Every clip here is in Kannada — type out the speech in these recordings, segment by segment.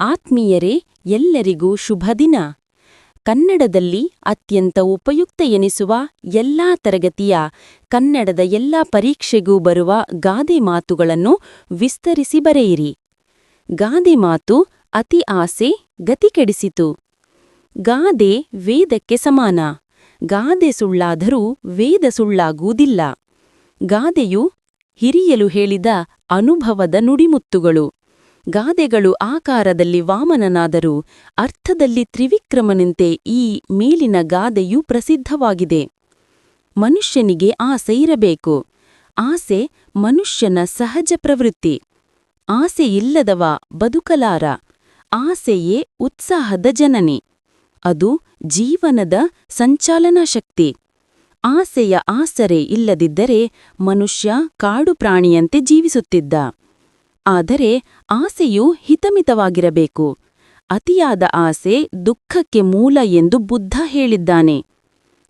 ಆತ್ಮೀಯರೇ, ಎಲ್ಲರಿಗೂ ಶುಭ ದಿನ. ಕನ್ನಡದಲ್ಲಿ ಅತ್ಯಂತ ಉಪಯುಕ್ತ ಎನಿಸುವ ಎಲ್ಲಾ ತರಗತಿಯ, ಕನ್ನಡದ ಎಲ್ಲಾ ಪರೀಕ್ಷೆಗೂ ಬರುವ ಗಾದೆ ಮಾತುಗಳನ್ನು ವಿಸ್ತರಿಸಿ ಬರೆಯಿರಿ. ಗಾದೆ ಮಾತು ಅತಿ ಆಸೆ, ಗತಿ ಕೆಡಿಸಿತು. ಗಾದೆ ವೇದಕ್ಕೆ ಸಮಾನ. ಗಾದೆ ಸುಳ್ಳಾದರೂ ವೇದ ಸುಳ್ಳಾಗುವುದಿಲ್ಲ. ಗಾದೆಯು ಹಿರಿಯಲು ಹೇಳಿದ ಅನುಭವದ ನುಡಿಮುತ್ತುಗಳು. ಗಾದೆಗಳು ಆಕಾರದಲ್ಲಿ ವಾಮನನಾದರೂ ಅರ್ಥದಲ್ಲಿ ತ್ರಿವಿಕ್ರಮನಂತೆ ಈ ಮೇಲಿನ ಗಾದೆಯು ಪ್ರಸಿದ್ಧವಾಗಿದೆ. ಮನುಷ್ಯನಿಗೆ ಆಸೆ ಇರಬೇಕು. ಆಸೆ ಮನುಷ್ಯನ ಸಹಜ ಪ್ರವೃತ್ತಿ. ಆಸೆಯಿಲ್ಲದವ ಬದುಕಲಾರ. ಆಸೆಯೇ ಉತ್ಸಾಹದ ಜನನಿ. ಅದು ಜೀವನದ ಸಂಚಾಲನಾ ಶಕ್ತಿ. ಆಸೆಯ ಆಸರೆ ಇಲ್ಲದಿದ್ದರೆ ಮನುಷ್ಯ ಕಾಡು ಪ್ರಾಣಿಯಂತೆ ಜೀವಿಸುತ್ತಿದ್ದ. ಆದರೆ ಆಸೆಯು ಹಿತಮಿತವಾಗಿರಬೇಕು. ಅತಿಯಾದ ಆಸೆ ದುಃಖಕ್ಕೆ ಮೂಲ ಎಂದು ಬುದ್ಧ ಹೇಳಿದ್ದಾನೆ.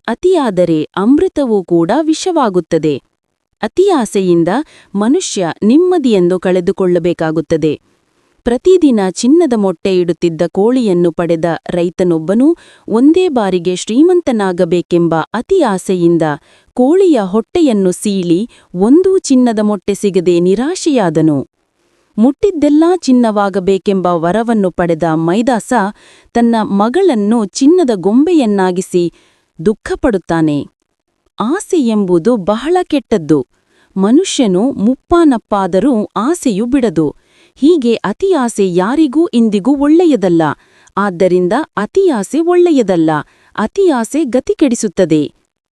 ಅತಿಯಾದರೆ ಅಮೃತವೂ ಕೂಡ ವಿಷವಾಗುತ್ತದೆ. ಅತಿಯಾಸೆಯಿಂದ ಮನುಷ್ಯ ನೆಮ್ಮದಿಯನ್ನು ಕಳೆದುಕೊಳ್ಳಬೇಕಾಗುತ್ತದೆ. ಪ್ರತಿದಿನ ಚಿನ್ನದ ಮೊಟ್ಟೆ ಇಡುತ್ತಿದ್ದ ಕೋಳಿಯನ್ನು ಪಡೆದ ರೈತನೊಬ್ಬನು ಒಂದೇ ಬಾರಿಗೆ ಶ್ರೀಮಂತನಾಗಬೇಕೆಂಬ ಅತಿಯಾಸೆಯಿಂದ ಕೋಳಿಯ ಹೊಟ್ಟೆಯನ್ನು ಸೀಳಿ ಒಂದೂ ಚಿನ್ನದ ಮೊಟ್ಟೆ ಸಿಗದೆ ನಿರಾಶೆಯಾದನು. ಮುಟ್ಟಿದ್ದೆಲ್ಲಾ ಚಿನ್ನವಾಗಬೇಕೆಂಬ ವರವನ್ನು ಪಡೆದ ಮೈದಾಸ ತನ್ನ ಮಗಳನ್ನು ಚಿನ್ನದ ಗೊಂಬೆಯನ್ನಾಗಿಸಿ ದುಃಖಪಡುತ್ತಾನೆ. ಆಸೆ ಎಂಬುದು ಬಹಳ ಕೆಟ್ಟದ್ದು. ಮನುಷ್ಯನು ಮುಪ್ಪಾನಪ್ಪಾದರೂ ಆಸೆಯು ಬಿಡದು. ಹೀಗೆ ಅತಿಯಾಸೆ ಯಾರಿಗೂ ಇಂದಿಗೂ ಒಳ್ಳೆಯದಲ್ಲ. ಆದ್ದರಿಂದ ಅತಿಯಾಸೆ ಒಳ್ಳೆಯದಲ್ಲ. ಅತಿಯಾಸೆ ಗತಿ ಕೆಡಿಸುತ್ತದೆ